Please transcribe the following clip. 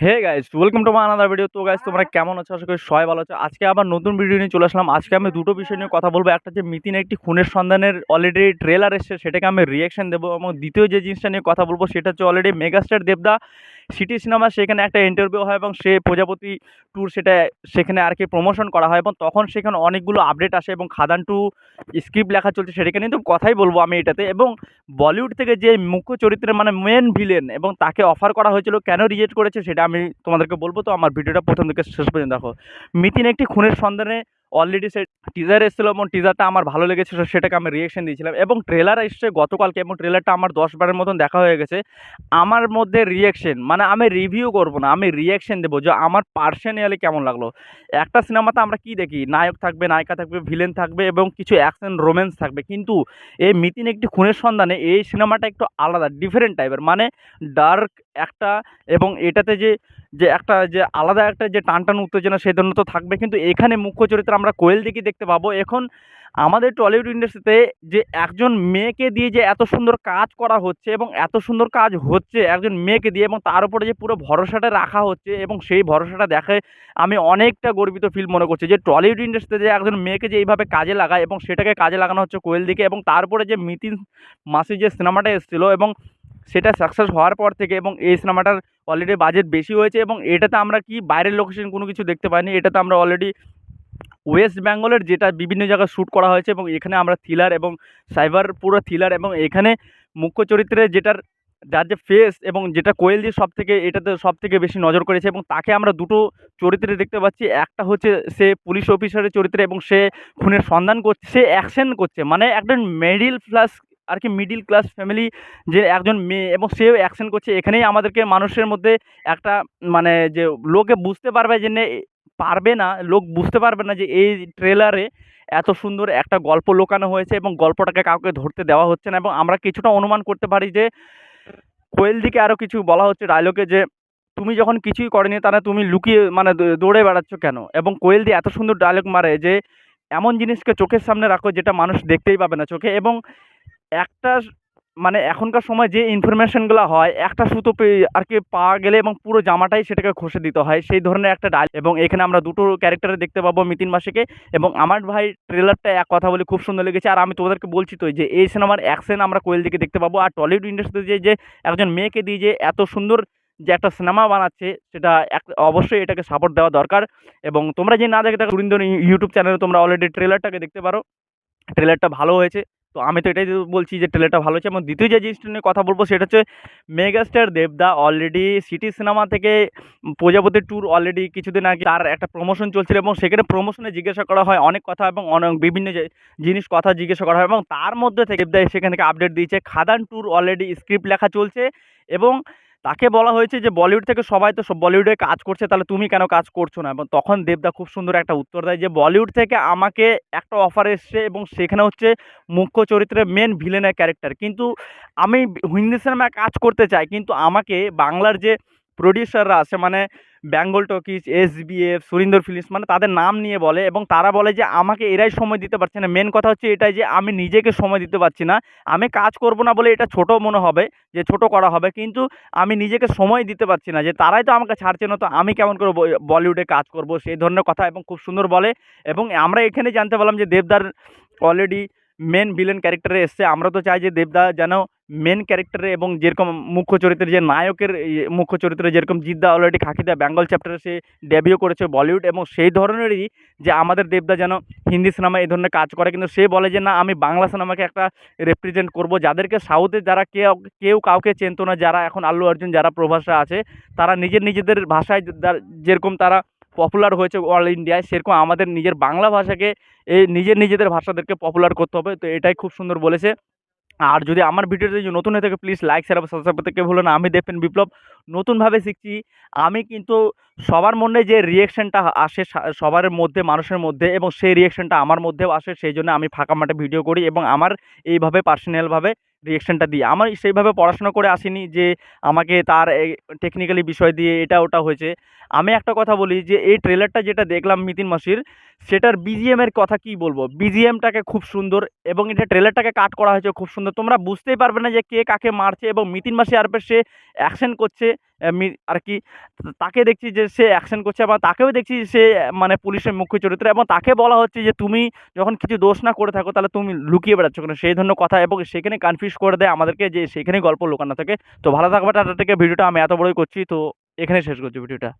Hey guys welcome to my another video তো guys তোমরা কেমন আছো? আশা করি সবাই ভালো আছো। আজকে আবার নতুন ভিডিও নিয়ে চলে আসলাম। আজকে আমি দুটো বিষয় নিয়ে কথা বলব। একটা যে মিতিন একটি খুনের সন্ধানের অলরেডি ট্রেলার এসেছে সেটাকে আমি রিয়াকশন দেবো। এবং দ্বিতীয় যে জিনিসটা নিয়ে কথা বলব সেটা হচ্ছে অলরেডি মেগাস্টার দেবদা সিটি সিনেমা সেখানে একটা ইন্টারভিউ হয় এবং সে প্রজাপতি ট্যুর সেটা সেখানে আর কি প্রমোশন করা হয়। এবং তখন সেখানে অনেকগুলো আপডেট আসে এবং খাদান টু স্ক্রিপ্ট লেখা চলছে সেটাকে নিয়ে তো কথাই বলব আমি এটাতে। এবং বলিউড থেকে যে মুখ্য চরিত্রের মানে মেন ভিলেন এবং তাকে অফার করা হয়েছিল কেন রিজেক্ট করেছে সেটা আমি তোমাদেরকে বলব তো, আমার ভিডিওটা প্রথম থেকে শেষ পর্যন্ত দেখো। মিতিন একটি খুনের সন্ধানে অলরেডি সে টিজার এসেছিল এবং টিজারটা আমার ভালো লেগেছে সেটাকে আমি রিয়েকশন দিয়েছিলাম এবং ট্রেলার এসছে গতকালকে এবং ট্রেলারটা আমার দশ বারের মতন দেখা হয়ে গেছে। আমার মধ্যে রিয়েকশন মানে আমি রিভিউ করব না, আমি রিয়েকশন দেবো যে আমার পার্সোনালি কেমন লাগল। একটা সিনেমাতে আমরা কি দেখি? নায়ক থাকবে, নায়িকা থাকবে ভিলেন থাকবে এবং কিছু অ্যাকশন রোম্যান্স থাকবে। কিন্তু এই মিতিন একটি খুনের সন্ধানে এই সিনেমাটা একটু আলাদা ডিফারেন্ট টাইপের মানে ডার্ক একটা এবং এটাতে যে যে একটা, যে আলাদা একটা যে টান টান উত্তেজনা সেই ধরনের তো থাকবে। কিন্তু এখানে মুখ্য চরিত্র আমরা কোয়েল দিকে দেখতে পাবো। এখন আমাদের টলিউড ইন্ডাস্ট্রিতে যে একজন মেয়েকে দিয়ে যে এত সুন্দর কাজ করা হচ্ছে এবং এত সুন্দর কাজ হচ্ছে একজন মেয়েকে দিয়ে এবং তার উপরে যে পুরো ভরসাটা রাখা হচ্ছে এবং সেই ভরসাটা দেখে আমি অনেকটা গর্বিত ফিল মনে করছি যে টলিউড ইন্ডাস্ট্রিতে যে একজন মেয়েকে যে এইভাবে কাজে লাগায় এবং সেটাকে কাজে লাগানো হচ্ছে কোয়েল দিকে এবং তারপরে যে মিতিন মাসি যে সিনেমাটা এসেছিল এবং সেটা সাকসেস হওয়ার পর থেকে এবং এই সিনেমাটার অলরেডি বাজেট বেশি হয়েছে এবং এটাতে আমরা কি বাইরের লোকেশন কোনো কিছু দেখতে পাইনি, এটাতে আমরা অলরেডি ওয়েস্ট বেঙ্গলের যেটা বিভিন্ন জায়গায় শ্যুট করা হয়েছে এবং এখানে আমরা থ্রিলার এবং সাইবার পুরো থ্রিলার এবং এখানে মুখ্য চরিত্রে যেটার, যার যে ফেস এবং যেটা কোয়েল দিয়ে সব থেকে এটাতে সব থেকে বেশি নজর করেছে এবং তাকে আমরা দুটো চরিত্রে দেখতে পাচ্ছি, একটা হচ্ছে সে পুলিশ অফিসারের চরিত্রে এবং সে খুনের সন্ধান করছে, সে অ্যাকশন করছে মানে একজন মিডিল ক্লাস আর কি মিডিল ক্লাস ফ্যামিলি যে একজন মেয়ে এবং সেও অ্যাকশন করছে। এখানেই আমাদেরকে মানুষের মধ্যে একটা মানে যে লোকে বুঝতে পারবে যে পারবে না, লোক বুঝতে পারবে না যে এই ট্রেলারে এত সুন্দর একটা গল্প লোকানো হয়েছে এবং গল্পটাকে কাউকে ধরতে দেওয়া হচ্ছে না এবং আমরা কিছুটা অনুমান করতে পারি যে কোয়েল দিকে আরও কিছু বলা হচ্ছে ডায়লগে যে তুমি যখন কিছুই করেনি তাহলে তুমি লুকিয়ে মানে দৌড়ে বেড়াচ্ছ কেন? এবং কোয়েল দিয়ে এত সুন্দর ডায়লগ মারে যে এমন জিনিসকে চোখের সামনে রাখো যেটা মানুষ দেখতেই পাবে না চোখে এবং একটা মানে এখনকার সময় যে ইনফরমেশনগুলো হয়, একটা সুতো পেয়ে আর কি পাওয়া গেলে এবং পুরো জামাটাই সেটাকে ঘষে দিতে হয়। সেই ধরনের একটা ডাল এবং এখানে আমরা দুটো ক্যারেক্টারে দেখতে পাবো মিতিন মাসিকে এবং আমার ভাই ট্রেলারটা এক কথা বলে, খুব সুন্দর লেগেছে। আর আমি তোমাদেরকে বলছি তো যে এই সিনেমার অ্যাকশন আমরা কোয়েল দিকে দেখতে পাবো। আর টলিউড ইন্ডাস্ট্রিতে যে যে একজন মেয়েকে দিয়ে যে এত সুন্দর যে একটা সিনেমা বানাচ্ছে, সেটা এক, অবশ্যই এটাকে সাপোর্ট দেওয়া দরকার। এবং তোমরা যে না দেখে থাকো সুরিন্দর ইউটিউব চ্যানেলে তোমরা অলরেডি ট্রেলারটাকে দেখতে পারো। ট্রেলারটা ভালো হয়েছে। তো আমি তো এটাই বলছি যে ট্রেলারটা ভালো হচ্ছে। এবং দ্বিতীয় যে জিনিসটা নিয়ে কথা বলব সেটা হচ্ছে মেগাস্টার দেবদা অলরেডি সিটি সিনেমা থেকে প্রজাপতি ট্যুর অলরেডি কিছুদিন আগে তার একটা প্রমোশন চলছিল এবং সেখানে প্রমোশনে জিজ্ঞাসা করা হয় অনেক কথা এবং অনেক বিভিন্ন জিনিস কথা জিজ্ঞাসা করা হয় এবং তার মধ্যে থেকে দেবদা সেখান থেকে আপডেট দিয়েছে। খাদান ট্যুর অলরেডি স্ক্রিপ্ট লেখা চলছে এবং তাকে বলা হয়েছে যে বলিউড থেকে সবাই তো বলিউডে কাজ করছে, তাহলে তুমি কেন কাজ করছ না? এবং তখন দেবদা খুব সুন্দর একটা উত্তর দেয় যে বলিউড থেকে আমাকে একটা অফার এসছে এবং সেখানে হচ্ছে মুখ্য চরিত্রের মেন ভিলেনের ক্যারেক্টার কিন্তু আমি হিন্দি সিনেমায় কাজ করতে চাই, কিন্তু আমাকে বাংলার যে প্রডিউসাররা আছে মানে Bengal Talkies, S VF Surinder films মানে তাদের নাম নিয়ে বলে এবং তারা বলে যে আমাকে এরাই সময় দিতে পারছে না। মেন কথা হচ্ছে এটাই যে আমি নিজেকে সময় দিতে পারছি না। আমি কাজ করব না বলে এটা ছোট মনে হবে, যে ছোট করা হবে, কিন্তু আমি নিজেকে সময় দিতে পারছি না, যে তারাই তো আমাকে ছাড়ছে না, তো আমি কেমন করে বলিউডে কাজ করব, সেই ধরনের কথা এবং খুব সুন্দর বলে এবং আমরা এখানে জানতে পারলাম যে দেবদার অলরেডি মেন ভিলেন ক্যারেক্টারে এসছে। আমরা তো চাই যে দেবদা যেন মেন ক্যারেক্টারে এবং যেরকম মুখ্য চরিত্রে যে নায়কের মুখ্য চরিত্রে যেরকম জিদ্দা অলরেডি খাকিদা বেঙ্গল চ্যাপ্টারে সে ডেবিউ করেছে বলিউড এবং সেই ধরনেরই যে আমাদের দেবদা যেন হিন্দি সিনেমা এই ধরনের কাজ করে, কিন্তু সে বলে যে, না, আমি বাংলা সিনেমাকে একটা রিপ্রেজেন্ট করব। যাদেরকে সাউথে যারা কেউ কেউ কাউকে চেনতো না, যারা এখন আল্লু অর্জুন, যারা প্রভাষা আছে, তারা নিজের নিজেদের ভাষায় যেরকম তারা পপুলার হয়েছে অল ইন্ডিয়ায় সেরকম আমাদের নিজের বাংলা ভাষাকে, এই নিজের নিজেদের ভাষাদেরকে পপুলার করতে হবে। তো এটাই খুব সুন্দর বলেছে। আর যদি আমার ভিডিওতে যদি নতুন হয়ে থাকে প্লিজ লাইক শেয়ার সাবস্ক্রাইব করতে ভুলো না। আমি দেখবেন বিপ্লব, নতুনভাবে শিখছি। আমি কিন্তু সবার মনে যে রিয়েকশনটা আসে সবার মধ্যে, মানুষের মধ্যে এবং সেই রিয়েকশনটা আমার মধ্যেও আসে, সেই জন্য আমি ফাঁকা মাঠে ভিডিও করি এবং আমার এইভাবে পার্সোনালভাবে রিয়েকশনটা দিই। আমার সেইভাবে পড়াশোনা করে আসিনি যে আমাকে তার টেকনিক্যালি বিষয় দিয়ে এটা ওটা হয়েছে। আমি একটা কথা বলি যে এই ট্রেলারটা যেটা দেখলাম মিতিন মাসির, সেটার বিজিএমের কথা কি বলব? বিজিএমটাকে খুব সুন্দর এবং এটা ট্রেলারটাকে কাট করা হয়েছে খুব সুন্দর। তোমরা বুঝতেই পারবে না যে কে কাকে মারছে এবং মিতিন মাসি আরপে সে অ্যাকশন করছে আর কি, তাকে দেখছি যে সে অ্যাকশন করছে এবং তাকেও দেখছি সে মানে পুলিশের মুখ্য চরিত্র এবং তাকে বলা হচ্ছে যে তুমি যখন কিছু দোষ না করে থাকো তাহলে তুমি লুকিয়ে বেড়াচ্ছ কেন? সেই ধরনের কথা এবং সেখানে কনফিউজ করে দেয় আমাদেরকে যে সেখানেই গল্প লুকানো থাকে। তো ভালো থাকবে, টাটা থেকে ভিডিওটা আমি এত বড়ই করছি, তো এখানে শেষ করছি ভিডিওটা